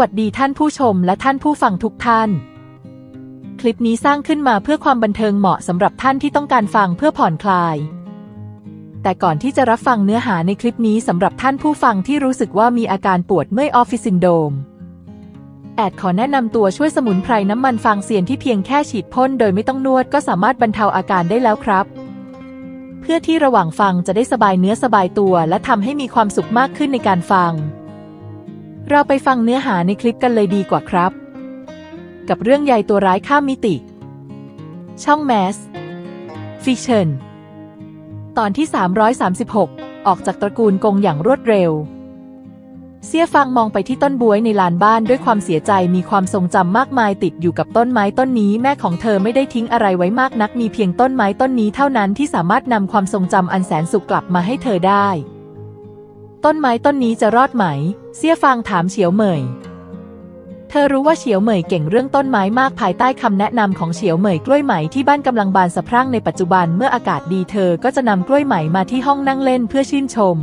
วัสดีท่านผู้ชมและท่านผู้ฟังทุกท่าน คลิปนี้สร้างขึ้นมาเพื่อความบันเทิงเหมาะสำหรับท่านที่ต้องการฟังเพื่อผ่อนคลาย แต่ก่อนที่จะรับฟังเนื้อหาในคลิปนี้สำหรับท่านผู้ฟังที่รู้สึกว่ามีอาการปวดเมื่อยออฟฟิศซินโดมแอดขอแนะนำตัวช่วยสมุนไพรน้ำมันฟางเซียนที่เพียงแค่ฉีดพ่นโดยไม่ต้องนวดก็สามารถบรรเทาอาการได้แล้วครับ เพื่อที่ระหว่างฟังจะได้สบายเนื้อสบายตัว และทำให้มีความสุขมากขึ้นในการฟัง เราไปฟังเนื้อหาในคลิปกันเลยดีกว่าครับ กับเรื่องใยตัวร้ายข้ามมิติ ช่องแมสฟิเชนตอนที่ 336 ออกจากตระกูลกงอย่างรวดเร็ว เสียฟังมองไปที่ต้นบวยในลานบ้านด้วยความเสียใจมีความทรงจำมากมายติดอยู่กับต้นไม้ต้นนี้แม่ของเธอไม่ได้ทิ้งอะไรไว้มากนักมีเพียงต้นไม้ต้นนี้เท่านั้นที่สามารถนำความทรงจำอันแสนสุขกลับมาให้เธอได้ ต้นไม้ต้นนี้จะรอดไหม เสี่ยฟางถามเฉียวเหมย เธอรู้ว่าเฉียวเหมยเก่งเรื่องต้นไม้มากภายใต้คำแนะนำของเฉียวเหมยกล้วยไหมที่บ้านกำลังบานสะพรั่งในปัจจุบันเมื่ออากาศดีเธอก็จะนำกล้วยไหมมาที่ห้องนั่งเล่นเพื่อชื่นชม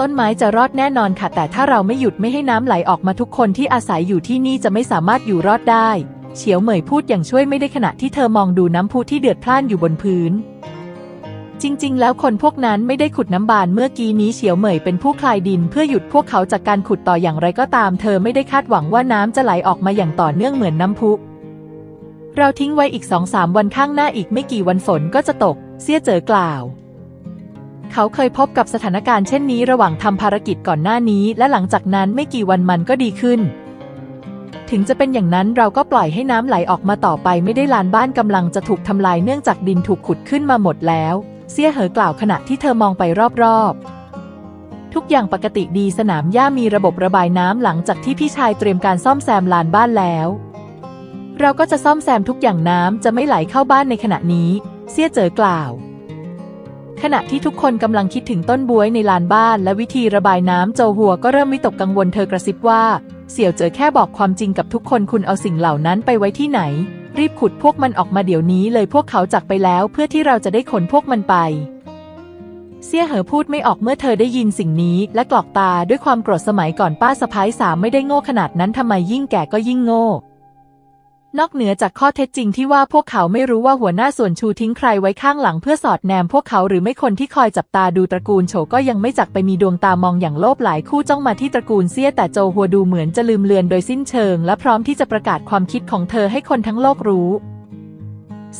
ต้นไม้จะรอดแน่นอนค่ะ แต่ถ้าเราไม่หยุดไม่ให้น้ำไหลออกมาทุกคนที่อาศัยอยู่ที่นี่จะไม่สามารถอยู่รอดได้ เฉียวเหมยพูดอย่างช่วยไม่ได้ขณะที่เธอมองดูน้ำพุที่เดือดพล่านอยู่บนพื้น จริง ๆ แล้วคนพวกนั้นไม่ได้ขุดน้ำบานเมื่อกี้นี้เฉียวเหมยเป็นผู้คลายดินเพื่อหยุดพวกเขาจากการขุดต่ออย่างไรก็ตาม เธอไม่ได้คาดหวังว่าน้ำจะไหลออกมาอย่างต่อเนื่องเหมือนน้ำพุเราทิ้งไว้อีกสองสามวันข้างหน้าอีกไม่กี่วันฝนก็จะตก เสี่ยเจ๋อกล่าว เขาเคยพบกับสถานการณ์เช่นนี้ระหว่างทำภารกิจก่อนหน้านี้ และหลังจากนั้นไม่กี่วันมันก็ดีขึ้น ถึงจะเป็นอย่างนั้นเราก็ปล่อยให้น้ำไหลออกมาต่อไปไม่ได้ลานบ้านกำลังจะถูกทำลายเนื่องจากดินถูกขุดขึ้นมาหมดแล้ว เสี่ยเหอกล่าวขณะที่เธอมองไปรอบๆ ทุกอย่างปกติดีสนามหญ้ามีระบบระบายน้ำหลังจากที่พี่ชายเตรียมการซ่อมแซมลานบ้านแล้ว เราก็จะซ่อมแซมทุกอย่างน้ำจะไม่ไหลเข้าบ้านในขณะนี้เสี่ยเจ๋อกล่าว ขณะที่ทุกคนกำลังคิดถึงต้นบวยในลานบ้านและวิธีระบายน้ำโจหัวก็เริ่มวิตกกังวลเธอกระซิบว่า เสี่ยวเจ๋อแค่บอกความจริงกับทุกคนคุณเอาสิ่งเหล่านั้นไปไว้ที่ไหน รีบขุดพวกมันออกมาเดี๋ยวนี้เลยพวกเขาจากไปแล้วเพื่อที่เราจะได้ขนพวกมันไป เสี่ยเหอพูดไม่ออกเมื่อเธอได้ยินสิ่งนี้ และกรอกตาด้วยความโกรธสมัยก่อนป้าสะพ้ายสามไม่ได้โง่ขนาดนั้นทำไมยิ่งแก่ก็ยิ่งโง่ นอกเหนือจากข้อเท็จจริงที่ว่าพวกเขาไม่รู้ว่าหัวหน้าส่วนชูทิ้งใครไว้ข้างหลังเพื่อสอดแนมพวกเขาหรือไม่คนที่คอยจับตาดูตระกูลโฉก็ยังไม่จักไปมีดวงตามองอย่างโลภหลายคู่จ้องมาที่ตระกูลเซี่ยแต่โจหัวดูเหมือนจะลืมเลือนโดยสิ้นเชิง และพร้อมที่จะประกาศความคิดของเธอให้คนทั้งโลกรู้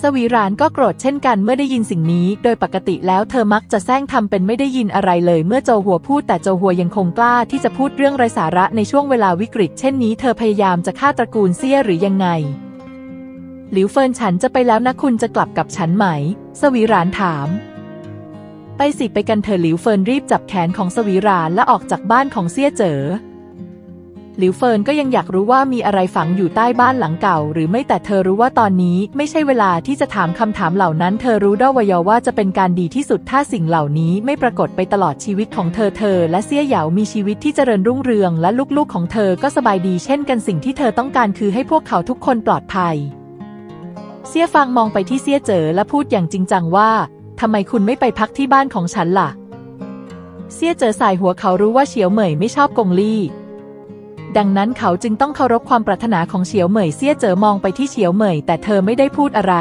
สวีรานก็โกรธเช่นกันเมื่อได้ยินสิ่งนี้ โดยปกติแล้วเธอมักจะแซงทำเป็นไม่ได้ยินอะไรเลยเมื่อโจหัวพูดแต่โจหัวยังคงกล้าที่จะพูดเรื่องไร้สาระในช่วงเวลาวิกฤต เช่นนี้เธอพยายามจะฆ่าตระกูลเซี่ยหรือยังไง หลิวเฟินฉันจะไปแล้วนะคุณจะกลับกับฉันไหม สวีรานถาม ไปสิไปกันเถอะหลิวเฟินรีบจับแขนของสวีรานและออกจากบ้านของเซี่ยเจ๋อหลิวเฟินก็ยังอยากรู้ว่ามีอะไรฝังอยู่ใต้บ้านหลังเก่า หรือไม่แต่เธอรู้ว่าตอนนี้ไม่ใช่เวลาที่จะถามคำถามเหล่านั้น เธอรู้ด้วยว่าจะเป็นการดีที่สุดถ้าสิ่งเหล่านี้ไม่ปรากฏไปตลอดชีวิตของเธอเธอ และเซี่ยเหยามีชีวิตที่เจริญรุ่งเรือง และลูกๆของเธอก็สบายดีเช่นกันสิ่งที่เธอต้องการคือให้พวกเขาทุกคนปลอดภัย เซี่ยฟางมองไปที่เซี่ยเจ๋อและพูดอย่างจริงจังว่าทำไมคุณไม่ไปพักที่บ้านของฉันล่ะเซี่ยเจ๋อสายหัวเขารู้ว่าเฉียวเหมยไม่ชอบกงลี่ ดังนั้นเขาจึงต้องเคารพความปรารถนาของเฉียวเหมยเซี่ยเจ๋อมองไปที่เฉียวเหมยแต่เธอไม่ได้พูดอะไร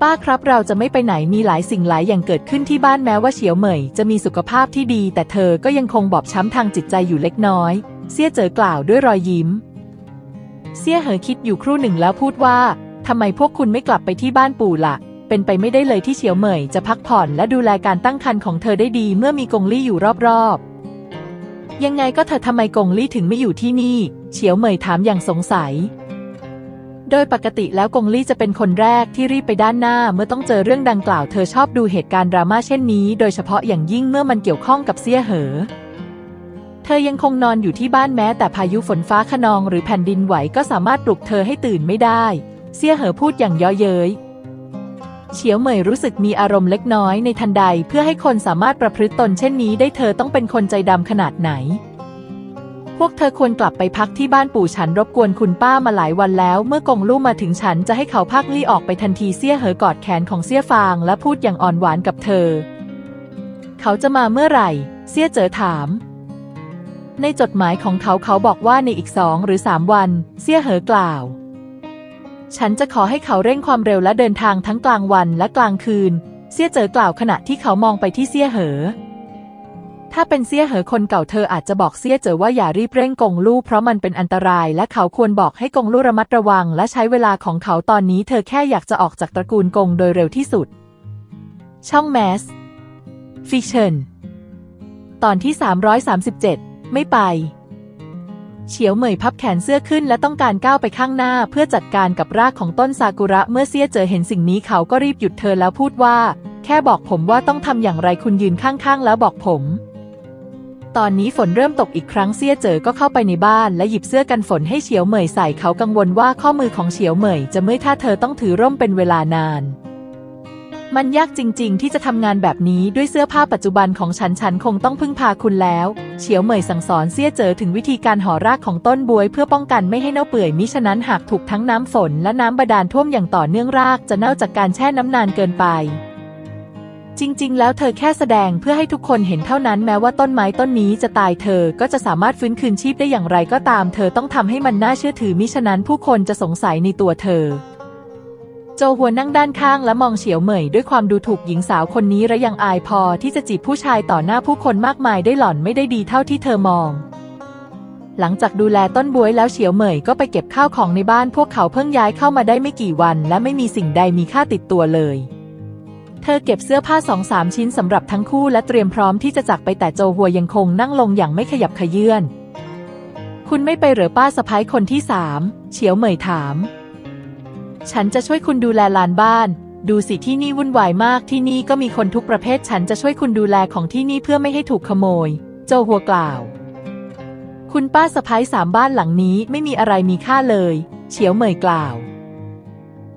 ป้าครับเราจะไม่ไปไหนมีหลายสิ่งหลายอย่างเกิดขึ้นที่บ้านแม้ว่าเฉียวเหมยจะมีสุขภาพที่ดี แต่เธอก็ยังคงบอบช้ำทางจิตใจอยู่เล็กน้อยเซี่ยเจ๋อกล่าวด้วยรอยยิ้มเซี่ยเหอคิดอยู่ครู่หนึ่งแล้วพูดว่า ทำไมพวกคุณไม่กลับไปที่บ้านปู่ละ่ะ เป็นไปไม่ได้เลยที่เฉียวเหมยจะพักผ่อนและดูแลการตั้งครรภ์ของเธอได้ดีเมื่อมีกงลี่อยู่รอบๆ ยังไงก็เธอทำไมกงลี่ถึงไม่อยู่ที่นี่ เฉียวเหมยถามอย่างสงสัย โดยปกติแล้วกงลี่จะเป็นคนแรกที่รีบไปด้านหน้าเมื่อต้องเจอเรื่องดังกล่าวเธอชอบดูเหตุการณ์ดราม่าเช่นนี้ โดยเฉพาะอย่างยิ่งเมื่อมันเกี่ยวข้องกับเซี่ยเหอเธอยังคงนอนอยู่ที่บ้านแม้แต่พายุฝนฟ้าขนองหรือแผ่นดินไหวก็สามารถปลุกเธอให้ตื่นไม่ได้ เซี่ยเหอพูดอย่างย่อเย้ยเฉียวเหมยรู้สึกมีอารมณ์เล็กน้อยในทันใดเพื่อให้คนสามารถประพฤติตนเช่นนี้ได้เธอต้องเป็นคนใจดำขนาดไหน พวกเธอควรกลับไปพักที่บ้านปู่ฉันรบกวนคุณป้ามาหลายวันแล้วเมื่อกงลู่มาถึงฉันจะให้เขาพักลี่ออกไปทันทีเซี่ยเหอกอดแขนของเซี่ยฟางและพูดอย่างอ่อนหวานกับเธอ เขาจะมาเมื่อไหร่เซี่ยเจ๋อถาม ในจดหมายของเขาเขาบอกว่าในอีกสองหรือสามวันเซี่ยเหอกล่าว ฉันจะขอให้เขาเร่งความเร็วและเดินทางทั้งกลางวันและกลางคืนเซี่ยเจอกล่าวขณะที่เขามองไปที่เซี่ยเหอ ถ้าเป็นเซี่ยเหอคนเก่าเธออาจจะบอกเซี่ยเจอว่าอย่ารีบเร่งกงลู่เพราะมันเป็นอันตราย และเขาควรบอกให้กงลู่ระมัดระวัง และใช้เวลาของเขาตอนนี้เธอแค่อยากจะออกจากตระกูลกงโดยเร็วที่สุด ช่องแมส ฟิชเชนตอนที่ 337 ไม่ไป เฉียวเหมยพับแขนเสื้อขึ้นและต้องการก้าวไปข้างหน้าเพื่อจัดการกับรากของต้นซากุระเมื่อเซียเจอเห็นสิ่งนี้เขาก็รีบหยุดเธอแล้วพูดว่า แค่บอกผมว่าต้องทำอย่างไรคุณยืนข้างๆ แล้วบอกผม ตอนนี้ฝนเริ่มตกอีกครั้งเซียเจอก็เข้าไปในบ้านและหยิบเสื้อกันฝนให้เฉียวเหมยใส่เขากังวลว่าข้อมือของเฉียวเหมยจะเมื่อยถ้าเธอต้องถือร่มเป็นเวลานาน มันยากจริง ๆ ที่จะทำงานแบบนี้ด้วยเสื้อผ้าปัจจุบันของฉันฉันคงต้องพึ่งพาคุณแล้วเฉียวเหมยสั่งสอนเซี่ยเจอถึงวิธีการห่อรากของต้นบวย เพื่อป้องกันไม่ให้เน่าเปื่อยมิฉะนั้นหากถูกทั้งน้ำฝนและน้ำบาดาลท่วมอย่างต่อเนื่องรากจะเน่าจากการแช่น้ำนานเกินไปจริง ๆ แล้วเธอแค่แสดงเพื่อให้ทุกคนเห็นเท่านั้นแม้ว่าต้นไม้ต้นนี้จะตายเธอก็จะสามารถฟื้นคืนชีพได้อย่างไรก็ตาม เธอต้องทำให้มันน่าเชื่อถือมิฉะนั้นผู้คนจะสงสัยในตัวเธอ โจหัวนั่งด้านข้างและมองเฉียวเหมยด้วยความดูถูกหญิงสาวคนนี้และยังอายพอที่จะจีบผู้ชายต่อหน้าผู้คนมากมายได้หล่อนไม่ได้ดีเท่าที่เธอมอง หลังจากดูแลต้นบวยแล้วเฉียวเหมยก็ไปเก็บข้าวของในบ้านพวกเขาเพิ่งย้ายเข้ามาได้ไม่กี่วัน และไม่มีสิ่งใดมีค่าติดตัวเลย เธอเก็บเสื้อผ้าสองสามชิ้นสำหรับทั้งคู่และเตรียมพร้อมที่จะจากไปแต่โจหัวยังคงนั่งลงอย่างไม่ขยับขยื่นคุณไม่ไปเหรอป้าสะพ้ายคนที่สามเฉียวเหมยถาม ฉันจะช่วยคุณดูแลลานบ้าน ดูสิที่นี่วุ่นวายมากที่นี่ก็มีคนทุกประเภท ฉันจะช่วยคุณดูแลของที่นี่เพื่อไม่ให้ถูกขโมย โจหัวกล่าว คุณป้าสะพ้ายสามบ้านหลังนี้ไม่มีอะไรมีค่าเลย เฉียวเหมยกล่าว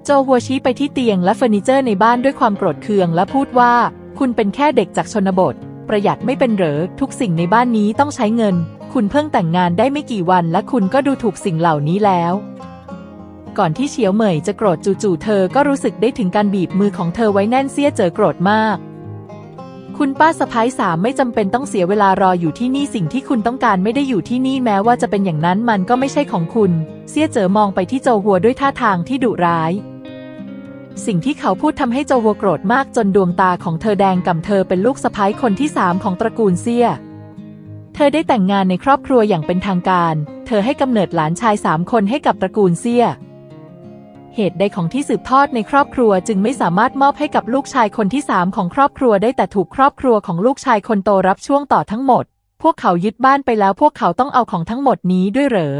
โจหัวชี้ไปที่เตียงและเฟอร์นิเจอร์ในบ้านด้วยความโกรธเคืองและพูดว่า คุณเป็นแค่เด็กจากชนบท ประหยัดไม่เป็นเหรอทุกสิ่งในบ้านนี้ต้องใช้เงิน คุณเพิ่งแต่งงานได้ไม่กี่วันและคุณก็ดูถูกสิ่งเหล่านี้แล้ว ก่อนที่เฉียวเหมยจะโกรธจู่ๆเธอก็รู้สึกได้ถึงการบีบมือของเธอไว้แน่นเสียเจอโกรธมาก คุณป้าสะพ้ายสามไม่จำเป็นต้องเสียเวลารออยู่ที่นี่สิ่งที่คุณต้องการไม่ได้อยู่ที่นี่แม้ว่าจะเป็นอย่างนั้นมันก็ไม่ใช่ของคุณ เสียเจอมองไปที่โจหัวด้วยท่าทางที่ดุร้ายสิ่งที่เขาพูดทำให้โจหัวโกรธมากจนดวงตาของเธอแดงก่ำเธอเป็นลูกสะพ้ายคนที่สามของตระกูลเซียเธอได้แต่งงานในครอบครัวอย่างเป็นทางการ เธอให้กำเนิดหลานชายสามคนให้กับตระกูลเซีย เหตุใดของที่สืบทอดในครอบครัวจึงไม่สามารถมอบให้กับลูกชายคนที่สามของครอบครัวได้แต่ถูกครอบครัวของลูกชายคนโตรับช่วงต่อทั้งหมด พวกเขายึดบ้านไปแล้วพวกเขาต้องเอาของทั้งหมดนี้ด้วยเหรอ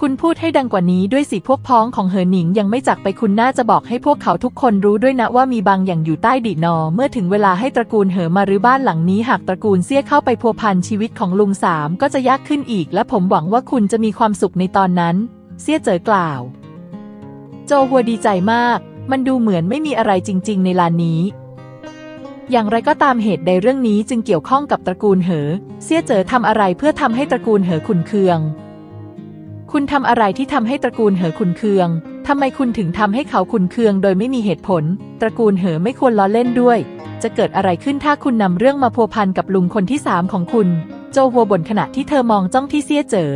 คุณพูดให้ดังกว่านี้ด้วยสิพวกพ้องของเหอหนิงยังไม่จากไปคุณน่าจะบอกให้พวกเขาทุกคนรู้ด้วยนะว่ามีบางอย่างอยู่ใต้ดินนอเมื่อถึงเวลาให้ตระกูลเหอมารื้อบ้านหลังนี้หากตระกูลเสี้ยเข้าไปพัวพันชีวิตของลุงสามก็จะยากขึ้นอีก และผมหวังว่าคุณจะมีความสุขในตอนนั้น เสี้ยเจอกล่าว โจหัวดีใจมาก มันดูเหมือนไม่มีอะไรจริง ๆ ในลานนี้ อย่างไรก็ตามเหตุใดเรื่องนี้จึงเกี่ยวข้องกับตระกูลเหอเซี่ยเจ๋อทำอะไรเพื่อทำให้ตระกูลเหอขุนเคือง คุณทำอะไรที่ทำให้ตระกูลเหอขุนเคืองทำไมคุณถึงทำให้เขาขุนเคืองโดยไม่มีเหตุผล ตระกูลเหอไม่ควรล้อเล่นด้วย จะเกิดอะไรขึ้นถ้าคุณนำเรื่องมาพัวพันกับลุงคนที่สามของคุณ โจหัวบ่นขณะที่เธอมองจ้องที่เซี่ยเจ๋อ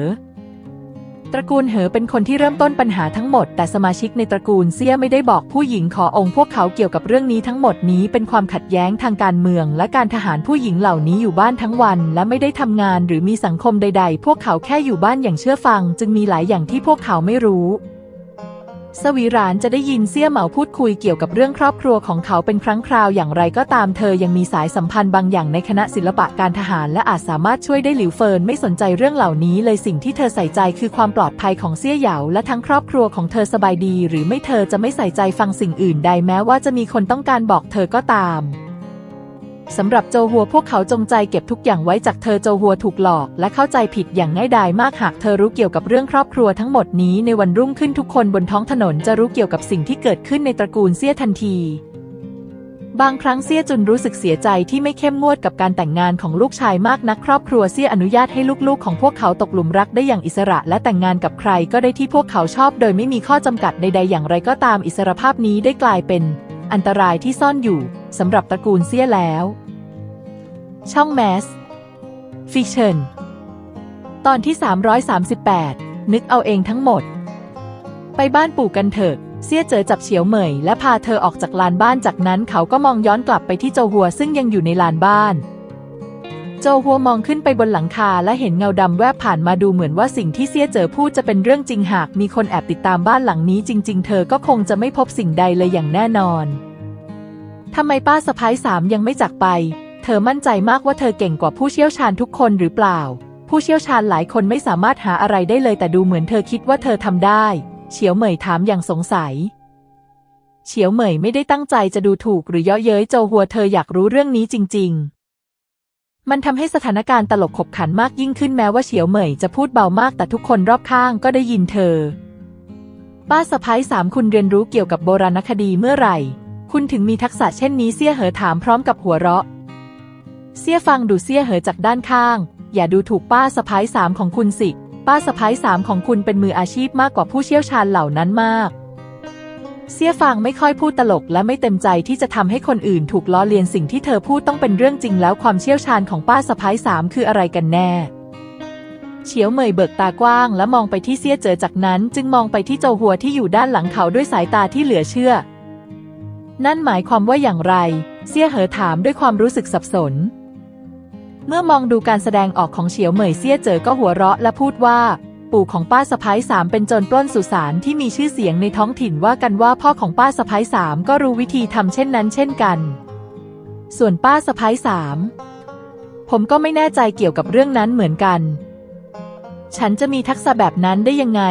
ตระกูลเหอเป็นคนที่เริ่มต้นปัญหาทั้งหมด แต่สมาชิกในตระกูลเซี่ยไม่ได้บอกผู้หญิงขอองค์พวกเขาเกี่ยวกับเรื่องนี้ทั้งหมดนี้เป็นความขัดแย้งทางการเมือง และการทหารผู้หญิงเหล่านี้อยู่บ้านทั้งวัน และไม่ได้ทำงานหรือมีสังคมใด ๆ พวกเขาแค่อยู่บ้านอย่างเชื่อฟัง จึงมีหลายอย่างที่พวกเขาไม่รู้ สวีรานจะได้ยินเซี่ยเหมาพูดคุยเกี่ยวกับเรื่องครอบครัวของเขาเป็นครั้งคราวอย่างไรก็ตามเธอยังมีสายสัมพันธ์บางอย่างในคณะศิลปะการทหารและอาจสามารถช่วยได้หลิวเฟินไม่สนใจเรื่องเหล่านี้เลยสิ่งที่เธอใส่ใจคือความปลอดภัยของเซี่ยเหยาและทั้งครอบครัวของเธอสบายดี หรือไม่เธอจะไม่ใส่ใจฟังสิ่งอื่นใดแม้ว่าจะมีคนต้องการบอกเธอก็ตาม สำหรับโจหัวพวกเขาจงใจเก็บทุกอย่างไว้จากเธอโจหัวถูกหลอก และเข้าใจผิดอย่างง่ายดายมากหากเธอรู้เกี่ยวกับเรื่องครอบครัวทั้งหมดนี้ในวันรุ่งขึ้นทุกคนบนท้องถนนจะรู้เกี่ยวกับสิ่งที่เกิดขึ้นในตระกูลเซี่ยทันที บางครั้งเซี่ยจุนรู้สึกเสียใจที่ไม่เข้มงวดกับการแต่งงานของลูกชายมากนักครอบครัวเซี่ยอนุญาตให้ลูกๆ ของพวกเขาตกหลุมรักได้อย่างอิสระ และแต่งงานกับใครก็ได้ที่พวกเขาชอบ โดยไม่มีข้อจำกัดใดๆ อย่างไรก็ตามอิสรภาพนี้ได้กลายเป็น อันตรายที่ซ่อนอยู่สำหรับตระกูลเซี่ยแล้ว ช่องแมสฟิชเชนตอนที่ 338 นึกเอาเองทั้งหมด ไปบ้านปู่กันเถิด เสี้ยเจอจับเฉียวเหมย และพาเธอออกจากลานบ้านจากนั้นเขาก็มองย้อนกลับไปที่โจหัวซึ่งยังอยู่ในลานบ้าน โจหัวมองขึ้นไปบนหลังคาและเห็นเงาดำแวบผ่านมาดูเหมือนว่าสิ่งที่เสี่ยเจอพูดจะเป็นเรื่องจริงหากมีคนแอบติดตามบ้านหลังนี้จริง ๆ เธอก็คงจะไม่พบสิ่งใดเลยอย่างแน่นอนทำไมป้าสะพ้ายสามยังไม่จากไป เธอมั่นใจมากว่าเธอเก่งกว่าผู้เชี่ยวชาญทุกคนหรือเปล่า ผู้เชี่ยวชาญหลายคนไม่สามารถหาอะไรได้เลยแต่ดูเหมือนเธอคิดว่าเธอทำได้ เฉียวเหมยถามอย่างสงสัยเฉียวเหมยไม่ได้ตั้งใจจะดูถูกหรือเยาะเย้ยโจหัวเธออยากรู้เรื่องนี้จริง ๆ มันทำให้สถานการณ์ตลกขบขันมากยิ่งขึ้นแม้ว่าเฉียวเหมยจะพูดเบามากแต่ทุกคนรอบข้างก็ได้ยินเธอ ป้าสะพ้ายสามคุณเรียนรู้เกี่ยวกับโบราณคดีเมื่อไหร่ คุณถึงมีทักษะเช่นนี้เสี่ยเหอถามพร้อมกับหัวเราะ เสี่ยฟังดูเสี่ยเหอจากด้านข้าง อย่าดูถูกป้าสะพ้ายสามของคุณสิ ป้าสะพ้ายสามของคุณเป็นมืออาชีพมากกว่าผู้เชี่ยวชาญเหล่านั้นมาก เสียฟางไม่ค่อยพูดตลกและไม่เต็มใจที่จะทำให้คนอื่นถูกล้อเลียนสิ่งที่เธอพูดต้องเป็นเรื่องจริงแล้วความเชี่ยวชาญของป้าสะพ้ายสามคืออะไรกันแน่เฉียวเหมยเบิกตากว้างและมองไปที่เสียเจอจากนั้น จึงมองไปที่โจหัวที่อยู่ด้านหลังเขาด้วยสายตาที่เหลือเชื่อ นั่นหมายความว่าอย่างไร เสียเหอถามด้วยความรู้สึกสับสน เมื่อมองดูการแสดงออกของเฉียวเหมยเสียเจอก็หัวเราะและพูดว่า ปู่ของป้าสะพ้ายสามเป็นโจรปล้นสุสานที่มีชื่อเสียงในท้องถิ่นว่ากันว่าพ่อของป้าสะพ้ายสามก็รู้วิธีทำเช่นนั้นเช่นกัน ส่วนป้าสะพ้ายสามผมก็ไม่แน่ใจเกี่ยวกับเรื่องนั้นเหมือนกัน ฉันจะมีทักษะแบบนั้นได้ยังไง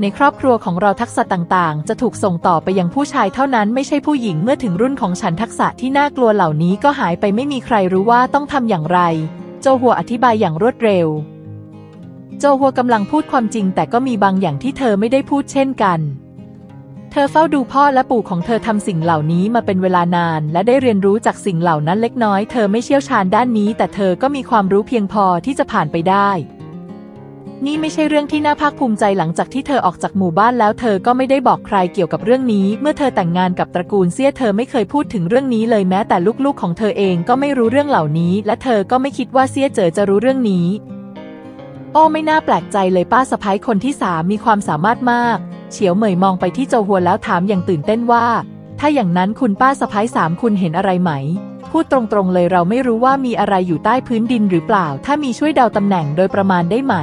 ในครอบครัวของเราทักษะต่างๆ จะถูกส่งต่อไปยังผู้ชายเท่านั้นไม่ใช่ผู้หญิงเมื่อถึงรุ่นของฉันทักษะที่น่ากลัวเหล่านี้ก็หายไปไม่มีใครรู้ว่าต้องทำอย่างไร โจหัวอธิบายอย่างรวดเร็ว โจหัวกำลังพูดความจริง แต่ก็มีบางอย่างที่เธอไม่ได้พูดเช่นกัน เธอเฝ้าดูพ่อและปู่ของเธอทำสิ่งเหล่านี้มาเป็นเวลานาน และได้เรียนรู้จากสิ่งเหล่านั้นเล็กน้อย เธอไม่เชี่ยวชาญด้านนี้ แต่เธอก็มีความรู้เพียงพอที่จะผ่านไปได้ นี่ไม่ใช่เรื่องที่น่าภาคภูมิใจหลังจากที่เธอออกจากหมู่บ้านแล้ว เธอก็ไม่ได้บอกใครเกี่ยวกับเรื่องนี้ เมื่อเธอแต่งงานกับตระกูลเซี่ยเธอไม่เคยพูดถึงเรื่องนี้เลยแม้แต่ลูกๆของเธอเองก็ไม่รู้เรื่องเหล่านี้ และเธอก็ไม่คิดว่าเซี่ยเจอจะรู้เรื่องนี้ โอ้ไม่น่าแปลกใจเลยป้าสะพ้ายคนที่สามมีความสามารถมาก เฉียวเหมยมองไปที่โจหัวแล้วถามอย่างตื่นเต้นว่า ถ้าอย่างนั้นคุณป้าสะพ้ายสามคุณเห็นอะไรไหม พูดตรงๆเลยเราไม่รู้ว่ามีอะไรอยู่ใต้พื้นดินหรือเปล่า ถ้ามีช่วยเดาตำแหน่งโดยประมาณได้ไหม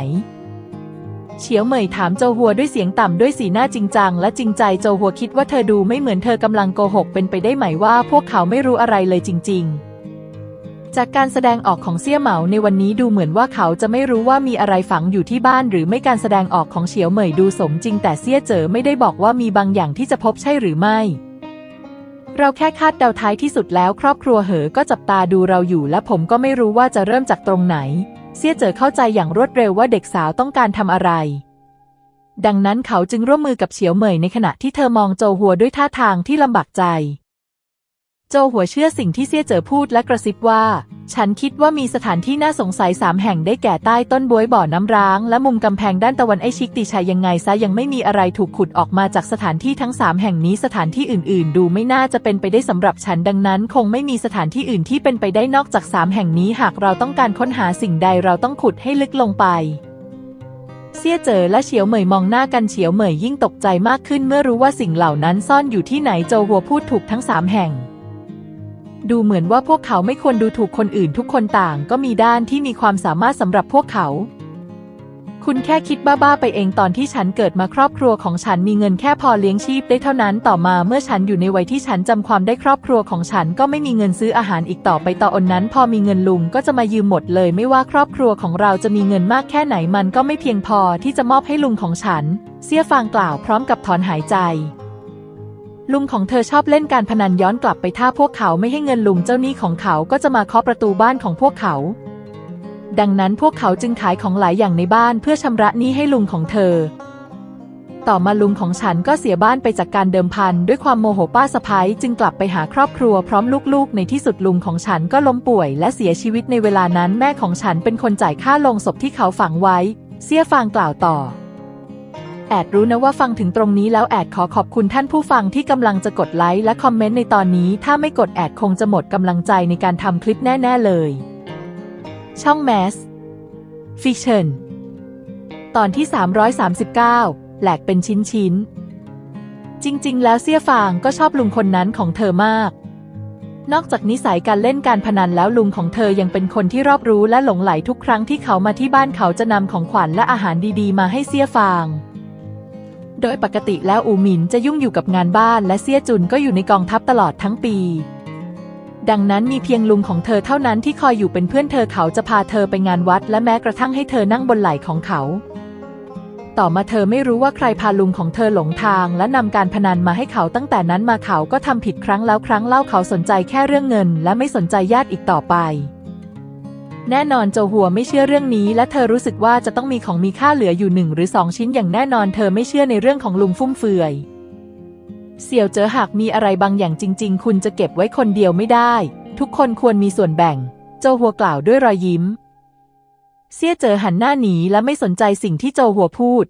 เฉียวเหมยถามโจหัวด้วยเสียงต่ำด้วยสีหน้าจริงจังและจริงใจโจหัวคิดว่าเธอดูไม่เหมือนเธอกำลังโกหกเป็นไปได้ไหมว่า พวกเขาไม่รู้อะไรเลยจริง ๆ จากการแสดงออกของเสี่ยเหมาในวันนี้ดูเหมือนว่าเขาจะไม่รู้ว่ามีอะไรฝังอยู่ที่บ้านหรือไม่การแสดงออกของเฉียวเหมยดูสมจริง แต่เสี่ยเจอไม่ได้บอกว่ามีบางอย่างที่จะพบใช่หรือไม่ เราแค่คาดเดาท้ายที่สุดแล้ว ครอบครัวเหอก็จับตาดูเราอยู่ และผมก็ไม่รู้ว่าจะเริ่มจากตรงไหนเสี่ยเจอเข้าใจอย่างรวดเร็วว่าเด็กสาวต้องการทำอะไร ดังนั้นเขาจึงร่วมมือกับเฉียวเหมยในขณะที่เธอมองโจหัวด้วยท่าทางที่ลำบากใจ โจหัวเชื่อสิ่งที่เสี่ยเจ๋อพูดและกระซิบว่า ฉันคิดว่ามีสถานที่น่าสงสัยสามแห่งได้แก่ใต้ต้นบวยบ่อน้ำร้าง และมุมกำแพงด้านตะวันไอชิกติชัยยังไงซะยังไม่มีอะไรถูกขุดออกมาจากสถานที่ทั้งสามแห่งนี้สถานที่อื่น ๆ ดูไม่น่าจะเป็นไปได้สำหรับฉันดังนั้น คงไม่มีสถานที่อื่นที่เป็นไปได้นอกจากสามแห่งนี้หากเราต้องการค้นหาสิ่งใดเราต้องขุดให้ลึกลงไปเสี่ยเจ๋อและเฉียวเหมยมองหน้ากันเฉียวเหมยยิ่งตกใจมากขึ้นเมื่อรู้ว่าสิ่งเหล่านั้นซ่อนอยู่ที่ไหนโจหัวพูดถูกทั้งสามแห่ง ดูเหมือนว่าพวกเขาไม่ควรดูถูกคนอื่นทุกคนต่างก็มีด้านที่มีความสามารถสำหรับพวกเขา คุณแค่คิดบ้าๆไปเองตอนที่ฉันเกิดมาครอบครัวของฉันมีเงินแค่พอเลี้ยงชีพได้เท่านั้นต่อมาเมื่อฉันอยู่ในวัยที่ฉันจำความได้ครอบครัวของฉันก็ไม่มีเงินซื้ออาหารอีกต่อไปต่ออนนั้น พอมีเงินลุงก็จะมายืมหมดเลย ไม่ว่าครอบครัวของเราจะมีเงินมากแค่ไหนมันก็ไม่เพียงพอที่จะมอบให้ลุงของฉัน เสียฟางกล่าวพร้อมกับถอนหายใจ ลุงของเธอชอบเล่นการพนันย้อนกลับไปถ้าพวกเขาไม่ให้เงินลุงเจ้าหนี้ของเขาก็จะมาเคาะประตูบ้านของพวกเขา ดังนั้นพวกเขาจึงขายของหลายอย่างในบ้านเพื่อชำระหนี้ให้ลุงของเธอ ต่อมาลุงของฉันก็เสียบ้านไปจากการเดิมพันด้วยความโมโหป้าสะพ้ายจึงกลับไปหาครอบครัวพร้อมลูกๆ ในที่สุดลุงของฉันก็ล้มป่วย และเสียชีวิตในเวลานั้นแม่ของฉันเป็นคนจ่ายค่าลงศพที่เขาฝังไว้ เสียฟางกล่าวต่อ แอดรู้นะว่าฟังถึงตรงนี้แล้วแอดขอขอบคุณท่านผู้ฟังที่กำลังจะกดไลค์และคอมเมนต์ในตอนนี้ ถ้าไม่กดแอดคงจะหมดกำลังใจในการทำคลิปแน่ ๆ เลย ช่องแมสฟิชเชนตอนที่ 339 แหลกเป็นชิ้น ๆ จริง ๆ แล้วเสี่ยฟางก็ชอบลุงคนนั้นของเธอมาก นอกจากนิสัยการเล่นการพนันแล้วลุงของเธอยังเป็นคนที่รอบรู้และหลงไหลทุกครั้งที่เขามาที่บ้านเขาจะนำของขวัญและอาหารดี ๆ มาให้เสี่ยฟาง โดยปกติแล้วอูหมินจะยุ่งอยู่กับงานบ้านและเสี่ยจุนก็อยู่ในกองทัพตลอดทั้งปี ดังนั้นมีเพียงลุงของเธอเท่านั้นที่คอยอยู่เป็นเพื่อนเธอเขาจะพาเธอไปงานวัด และแม้กระทั่งให้เธอนั่งบนไหล่ของเขา ต่อมาเธอไม่รู้ว่าใครพาลุงของเธอหลงทาง และนำการพนันมาให้เขาตั้งแต่นั้นมาเขาก็ทำผิดครั้งแล้วครั้งเล่าเขาสนใจแค่เรื่องเงิน และไม่สนใจญาติอีกต่อไป แน่นอนโจหัวไม่เชื่อเรื่องนี้ และเธอรู้สึกว่าจะต้องมีของมีค่าเหลืออยู่หนึ่งหรือสองชิ้นอย่างแน่นอนเธอไม่เชื่อในเรื่องของลุงฟุ่มเฟือย เสี่ยวเจอหากมีอะไรบางอย่างจริง ๆ คุณจะเก็บไว้คนเดียวไม่ได้ ทุกคนควรมีส่วนแบ่ง โจหัวกล่าวด้วยรอยยิ้ม เสี่ยเจอหันหน้าหนีและไม่สนใจสิ่งที่โจหัวพูด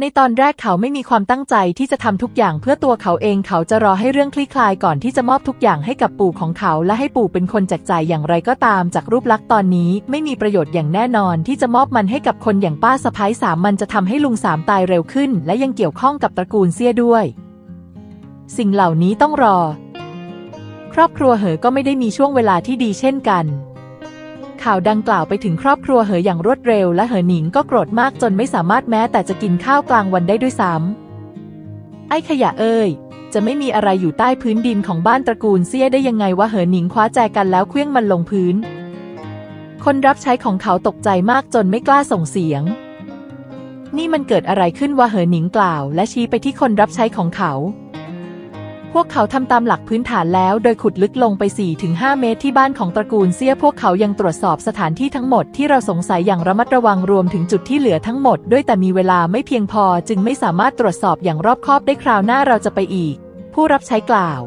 ในตอนแรกเขาไม่มีความตั้งใจที่จะทำทุกอย่างเพื่อตัวเขาเองเขาจะรอให้เรื่องคลี่คลายก่อนที่จะมอบทุกอย่างให้กับปู่ของเขา และให้ปู่เป็นคนแจกจ่ายอย่างไรก็ตามจากรูปลักษณ์ตอนนี้ ไม่มีประโยชน์อย่างแน่นอน ที่จะมอบมันให้กับคนอย่างป้าสะพ้ายสามมันจะทำให้ลุงสามตายเร็วขึ้น และยังเกี่ยวข้องกับตระกูลเซี่ยด้วย สิ่งเหล่านี้ต้องรอ ครอบครัวเหอก็ไม่ได้มีช่วงเวลาที่ดีเช่นกัน ข่าวดังกล่าวไปถึงครอบครัวเหออย่างรวดเร็ว และเหอหนิงก็โกรธมากจนไม่สามารถแม้แต่จะกินข้าวกลางวันได้ด้วยซ้ำไอ้ขยะเอ้ยจะไม่มีอะไรอยู่ใต้พื้นดินของบ้านตระกูลเซี่ยได้ยังไงวะเหอหนิงคว้าแจกันแล้วเคลื่องมันลงพื้น คนรับใช้ของเขาตกใจมากจนไม่กล้าส่งเสียง นี่มันเกิดอะไรขึ้นวะเหอหนิงกล่าว และชี้ไปที่คนรับใช้ของเขา วกเขาทำตามหลักพื้นฐานแล้วโดยขุดลึกลงไป 4-5 เมตรที่บ้านของตระกูลเซี่ยพวกเขายังตรวจสอบสถานที่ทั้งหมดที่เราสงสัยอย่างระมัดระวังรวมถึงจุดที่เหลือทั้งหมดด้วยแต่มีเวลาไม่เพียงพอจึงไม่สามารถตรวจสอบอย่างรอบคอบได้คราวหน้าเราจะไปอีก ผู้รับใช้กล่าว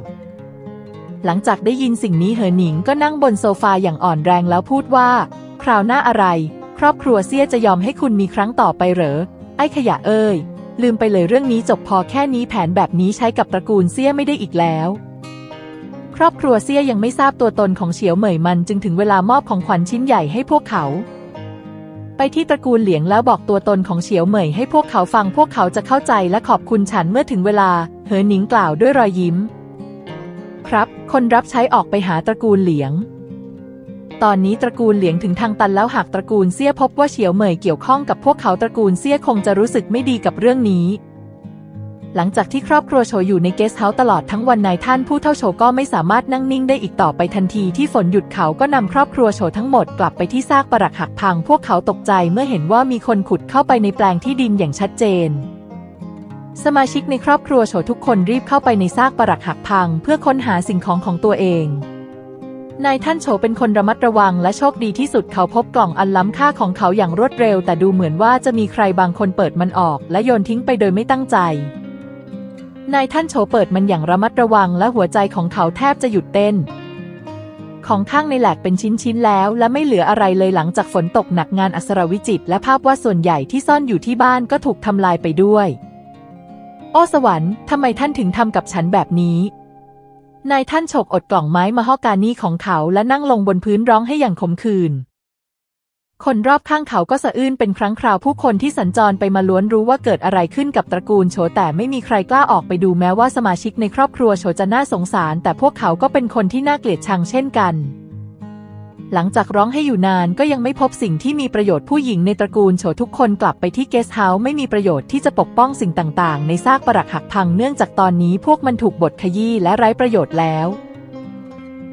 หลังจากได้ยินสิ่งนี้เหอหนิงก็นั่งบนโซฟาอย่างอ่อนแรงแล้วพูดว่า คราวหน้าอะไร ครอบครัวเซี่ยจะยอมให้คุณมีครั้งต่อไปเหรอไอ้ขยะเอ้ย ลืมไปเลยเรื่องนี้จบพอแค่นี้แผนแบบนี้ใช้กับตระกูลเซี่ยไม่ได้อีกแล้ว ครอบครัวเซี่ยยังไม่ทราบตัวตนของเฉียวเหมยมันจึงถึงเวลามอบของขวัญชิ้นใหญ่ให้พวกเขา ไปที่ตระกูลเหลียงแล้วบอกตัวตนของเฉียวเหมยให้พวกเขาฟังพวกเขาจะเข้าใจและขอบคุณฉันเมื่อถึงเวลา เหอหนิงกล่าวด้วยรอยยิ้ม ครับ คนรับใช้ออกไปหาตระกูลเหลียง ตอนนี้ตระกูลเหลียงถึงทางตันแล้วหากตระกูลเซี่ยพบว่าเฉียวเหมยเกี่ยวข้องกับพวกเขาตระกูลเซี่ยคงจะรู้สึกไม่ดีกับเรื่องนี้ หลังจากที่ครอบครัวโฉอยู่ในเกสต์เฮาส์ตลอดทั้งวันนายท่านผู้เท่าโฉก็ไม่สามารถนั่งนิ่งได้อีกต่อไปทันทีที่ฝนหยุดเขาก็นำครอบครัวโฉทั้งหมดกลับไปที่ซากปรักหักพัง พวกเขาตกใจเมื่อเห็นว่ามีคนขุดเข้าไปในแปลงที่ดินอย่างชัดเจนสมาชิกในครอบครัวโฉทุกคนรีบเข้าไปในซากปรักหักพัง เพื่อค้นหาสิ่งของของตัวเอง นายท่านโฉเป็นคนระมัดระวังและโชคดีที่สุดเขาพบกล่องอันล้ำค่าของเขาอย่างรวดเร็ว แต่ดูเหมือนว่าจะมีใครบางคนเปิดมันออก และโยนทิ้งไปโดยไม่ตั้งใจ นายท่านโฉเปิดมันอย่างระมัดระวังและหัวใจของเขาแทบจะหยุดเต้น ของข้างในแหลกเป็นชิ้นๆแล้ว และไม่เหลืออะไรเลยหลังจากฝนตกหนักงานอัศรวิจิตรและภาพวาดส่วนใหญ่ที่ซ่อนอยู่ที่บ้านก็ถูกทำลายไปด้วย โอ้สวรรค์ทำไมท่านถึงทำกับฉันแบบนี้ นายท่านฉกอดกล่องไม้มาฮอกานี่ของเขาและนั่งลงบนพื้นร้องให้อย่างขมขื่นคนรอบข้างเขาก็สะอื้นเป็นครั้งคราวผู้คนที่สัญจรไปมาล้วนรู้ว่าเกิดอะไรขึ้นกับตระกูลโฉแต่ไม่มีใครกล้าออกไปดูแม้ว่าสมาชิกในครอบครัวโฉจะน่าสงสาร แต่พวกเขาก็เป็นคนที่น่าเกลียดชังเช่นกัน หลังจากร้องให้อยู่นานก็ยังไม่พบสิ่งที่มีประโยชน์ผู้หญิงในตระกูลโฉทุกคนกลับไปที่เกสต์เฮาส์ไม่มีประโยชน์ที่จะปกป้องสิ่งต่างๆ ในซากปรักหักพังเนื่องจากตอนนี้พวกมันถูกบดขยี้และไร้ประโยชน์แล้ว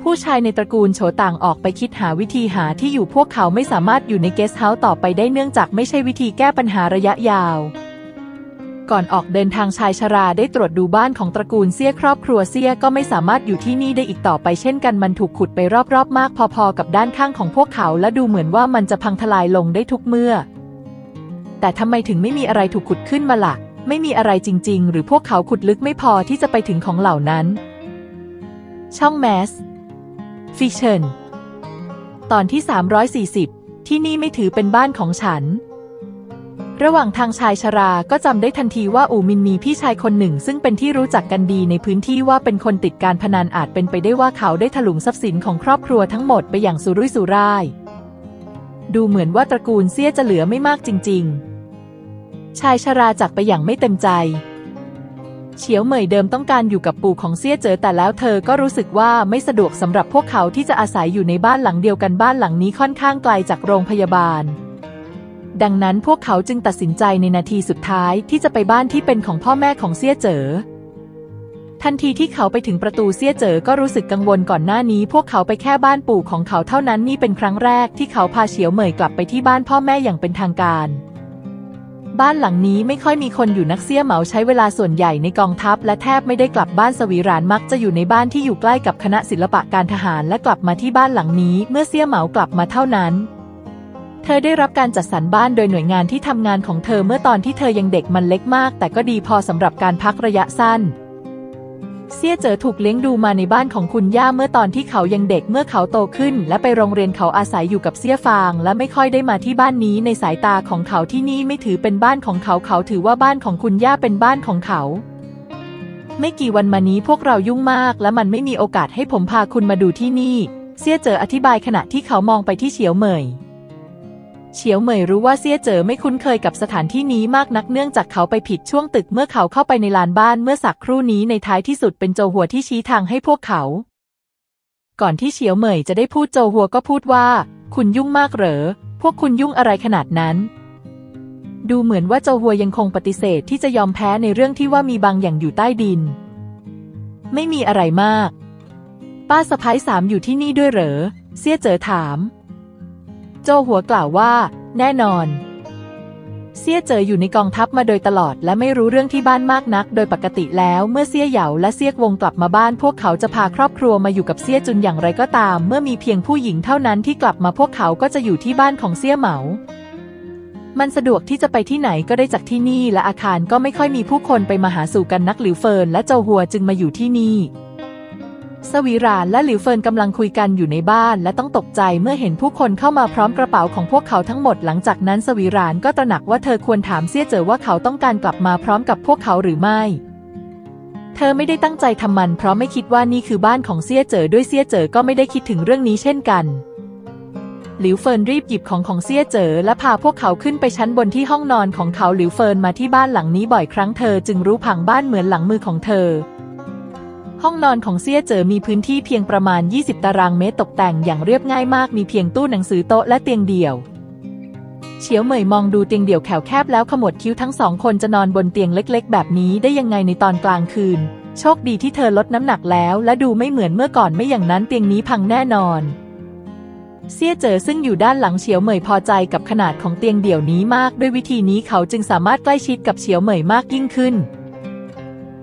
ผู้ชายในตระกูลโฉต่างออกไปคิดหาวิธีหาที่อยู่พวกเขาไม่สามารถอยู่ในเกสต์เฮาส์ต่อไปได้เนื่องจากไม่ใช่วิธีแก้ปัญหาระยะยาว ก่อนออกเดินทางชายชราได้ตรวจดูบ้านของตระกูลเซี่ยครอบครัวเซี่ยก็ไม่สามารถอยู่ที่นี่ได้อีกต่อไปเช่นกันมันถูกขุดไปรอบๆ มากพอๆ กับด้านข้างของพวกเขาและดูเหมือนว่ามันจะพังทลายลงได้ทุกเมื่อ แต่ทำไมถึงไม่มีอะไรถูกขุดขึ้นมาละ่ะ ไม่มีอะไรจริง ๆ หรือพวกเขาขุดลึกไม่พอที่จะไปถึงของเหล่านั้น ช่องแมสฟิชเชนตอนที่ 340 ที่นี่ไม่ถือเป็นบ้านของฉัน ระหว่างทางชายชราก็จำได้ทันทีว่าอูมินมีพี่ชายคนหนึ่ง ซึ่งเป็นที่รู้จักกันดีในพื้นที่ว่าเป็นคนติดการพนันอาจเป็นไปได้ว่าเขาได้ถลุงทรัพย์สินของครอบครัวทั้งหมดไปอย่างสุรุ่ยสุร่าย ดูเหมือนว่าตระกูลเซี่ยจะเหลือไม่มากจริง ๆ ชายชราจากไปอย่างไม่เต็มใจเฉียวเหมยเดิมต้องการอยู่กับปู่ของเซี่ยเจ๋อแต่แล้วเธอก็รู้สึกว่าไม่สะดวกสำหรับพวกเขาที่จะอาศัยอยู่ในบ้านหลังเดียวกันบ้านหลังนี้ค่อนข้างไกลจากโรงพยาบาล ดังนั้นพวกเขาจึงตัดสินใจในนาทีสุดท้ายที่จะไปบ้านที่เป็นของพ่อแม่ของเซี่ยเจ๋อทันทีที่เขาไปถึงประตูเซี่ยเจ๋อก็รู้สึกกังวลก่อนหน้านี้ พวกเขาไปแค่บ้านปู่ของเขาเท่านั้นนี่เป็นครั้งแรกที่เขาพาเฉียวเหมยกลับไปที่บ้านพ่อแม่อย่างเป็นทางการ บ้านหลังนี้ไม่ค่อยมีคนอยู่นักเซี่ยเหมาใช้เวลาส่วนใหญ่ในกองทัพ และแทบไม่ได้กลับบ้านสวีรานมักจะอยู่ในบ้านที่อยู่ใกล้กับคณะศิลปะการทหารและกลับมาที่บ้านหลังนี้ เมื่อเซี่ยเหมากลับมาเท่านั้น เธอได้รับการจัดสรรบ้านโดยหน่วยงานที่ทำงานของเธอเมื่อตอนที่เธอยังเด็กมันเล็กมาก แต่ก็ดีพอสำหรับการพักระยะสั้น เซี่ยเจ๋อถูกเลี้ยงดูมาในบ้านของคุณย่าเมื่อตอนที่เขายังเด็กเมื่อเขาโตขึ้น และไปโรงเรียนเขาอาศัยอยู่กับเซี่ยฟาง และไม่ค่อยได้มาที่บ้านนี้ในสายตาของเขาที่นี่ไม่ถือเป็นบ้านของเขาเขาถือว่าบ้านของคุณย่าเป็นบ้านของเขาไม่กี่วันมานี้พวกเรายุ่งมาก และมันไม่มีโอกาสให้ผมพาคุณมาดูที่นี่ เซี่ยเจ๋ออธิบายขณะที่เขามองไปที่เฉียวเหมย เฉียวเหมยรู้ว่าเซี่ยเจ๋อไม่คุ้นเคยกับสถานที่นี้มากนักเนื่องจากเขาไปผิดช่วงตึกเมื่อเขาเข้าไปในลานบ้านเมื่อสักครู่นี้ในท้ายที่สุดเป็นโจหัวที่ชี้ทางให้พวกเขา ก่อนที่เฉียวเหมยจะได้พูดโจหัวก็พูดว่า คุณยุ่งมากเหรอ พวกคุณยุ่งอะไรขนาดนั้น ดูเหมือนว่าโจหัวยังคงปฏิเสธที่จะยอมแพ้ในเรื่องที่ว่ามีบางอย่างอยู่ใต้ดิน ไม่มีอะไรมาก ป้าสะพ้ายสามอยู่ที่นี่ด้วยเหรอ เซี่ยเจ๋อถาม โจหัวกล่าวว่า แน่นอน เซี่ยเจออยู่ในกองทัพมาโดยตลอดและไม่รู้เรื่องที่บ้านมากนัก โดยปกติแล้วเมื่อเซี่ยเหยาและเซี่ยวงกลับมาบ้าน พวกเขาจะพาครอบครัวมาอยู่กับเซี่ยจุนอย่างไรก็ตาม เมื่อมีเพียงผู้หญิงเท่านั้นที่กลับมาพวกเขาก็จะอยู่ที่บ้านของเซี่ยเหมามันสะดวกที่จะไปที่ไหนก็ได้จากที่นี่และอาคารก็ไม่ค่อยมีผู้คนไปมาหาสู่กันนักหลิวเฟินและเจ้าหัวจึงมาอยู่ที่นี่ สวีรานและหลิวเฟินกำลังคุยกันอยู่ในบ้านและต้องตกใจเมื่อเห็นผู้คนเข้ามาพร้อมกระเป๋าของพวกเขาทั้งหมดหลังจากนั้นสวีรานก็ตระหนักว่าเธอควรถามเซี่ยเจอว่าเขาต้องการกลับมาพร้อมกับพวกเขาหรือไม่ เธอไม่ได้ตั้งใจทำมันเพราะไม่คิดว่านี่คือบ้านของเซี่ยเจอด้วยเซี่ยเจอก็ไม่ได้คิดถึงเรื่องนี้เช่นกันหลิวเฟินรีบหยิบของของเซี่ยเจอและพาพวกเขาขึ้นไปชั้นบนที่ห้องนอนของเขาหลิวเฟินมาที่บ้านหลังนี้บ่อยครั้งเธอจึงรู้ผังบ้านเหมือนหลังมือของเธอ ห้องนอนของเซี่ยเจ๋อมีพื้นที่เพียงประมาณ 20 ตารางเมตรตกแต่งอย่างเรียบง่ายมากมีเพียงตู้หนังสือโต๊ะและเตียงเดี่ยว เฉียวเหมยมองดูเตียงเดี่ยวแขวแคบแล้วขมวดคิ้วทั้งสองคนจะนอนบนเตียงเล็กๆ แบบนี้ได้ยังไงในตอนกลางคืน โชคดีที่เธอลดน้ำหนักแล้ว และดูไม่เหมือนเมื่อก่อนไม่อย่างนั้นเตียงนี้พังแน่นอนเซี่ยเจ๋อซึ่งอยู่ด้านหลังเฉียวเหมยพอใจกับขนาดของเตียงเดี่ยวนี้มาก ด้วยวิธีนี้เขาจึงสามารถใกล้ชิดกับเฉียวเหมยมากยิ่งขึ้น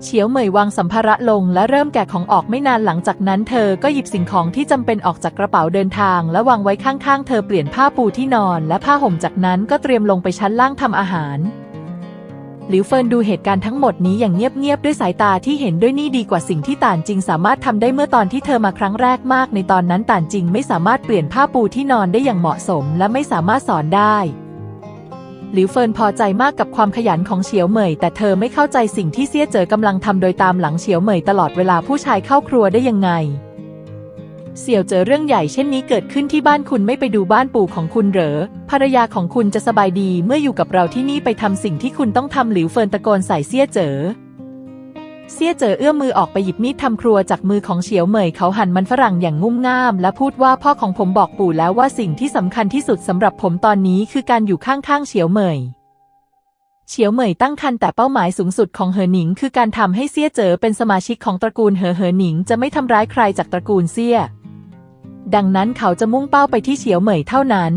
เฉียวเหมยวางสัมภาระลงและเริ่มแกะของออกไม่นานหลังจากนั้นเธอก็หยิบสิ่งของที่จำเป็นออกจากกระเป๋าเดินทาง และวางไว้ข้างๆ เธอเปลี่ยนผ้าปูที่นอน และผ้าห่มจากนั้นก็เตรียมลงไปชั้นล่างทำอาหารหลิวเฟินดูเหตุการณ์ทั้งหมดนี้อย่างเงียบๆด้วยสายตาที่เห็นด้วยนี่ดีกว่าสิ่งที่ต่านจริงสามารถทำได้เมื่อตอนที่เธอมาครั้งแรกมาก ในตอนนั้นต่านจริงไม่สามารถเปลี่ยนผ้าปูที่นอนได้อย่างเหมาะสม และไม่สามารถสอนได้ หลิวเฟินพอใจมากกับความขยันของเฉียวเหมย แต่เธอไม่เข้าใจสิ่งที่เซี่ยเจ๋อกำลังทำโดยตามหลังเฉียวเหมยตลอดเวลาผู้ชายเข้าครัวได้ยังไง เสี่ยวเจอเรื่องใหญ่เช่นนี้เกิดขึ้นที่บ้านคุณไม่ไปดูบ้านปู่ของคุณเหรอ ภรรยาของคุณจะสบายดีเมื่ออยู่กับเราที่นี่ไปทำสิ่งที่คุณต้องทำหลิวเฟินตะโกนใส่เซี่ยเจอ เซี่ยเจอเอื้อมมือออกไปหยิบมีดทำครัวจากมือของเฉียวเหมยเขาหั่นมันฝรั่งอย่างงุ่มง่าม และพูดว่าพ่อของผมบอกปู่แล้วว่าสิ่งที่สำคัญที่สุดสำหรับผมตอนนี้คือการอยู่ข้างๆเฉียวเหมยเฉียวเหมยตั้งคันแต่เป้าหมายสูงสุดของเหอหนิง คือการทำให้เซี่ยเจอเป็นสมาชิกของตระกูลเหอเหอหนิงจะไม่ทำร้ายใครจากตระกูลเซี่ย ดังนั้นเขาจะมุ่งเป้าไปที่เฉียวเหมยเท่านั้น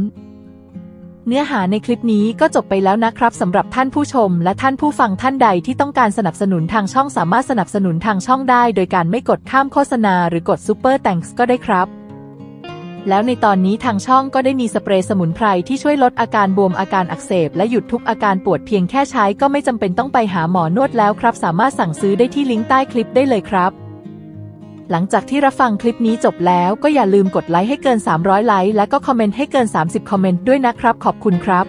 เนื้อหาในคลิปนี้ก็จบไปแล้วนะครับสำหรับท่านผู้ชม และท่านผู้ฟังท่านใดที่ต้องการสนับสนุนทางช่องสามารถสนับสนุนทางช่องได้ โดยการไม่กดข้ามโฆษณาหรือกดซูเปอร์แตงส์ก็ได้ครับ แล้วในตอนนี้ทางช่องก็ได้มีสเปรย์สมุนไพรที่ช่วยลดอาการบวมอาการอักเสบ และหยุดทุกอาการปวดเพียงแค่ใช้ก็ไม่จำเป็นต้องไปหาหมอนวดแล้วครับ สามารถสั่งซื้อได้ที่ลิงก์ใต้คลิปได้เลยครับ หลังจากที่รับฟังคลิปนี้จบแล้วก็อย่าลืมกดไลค์ให้เกิน 300 ไลค์และก็คอมเมนต์ให้เกิน 30 คอมเมนต์ด้วยนะครับ ขอบคุณครับ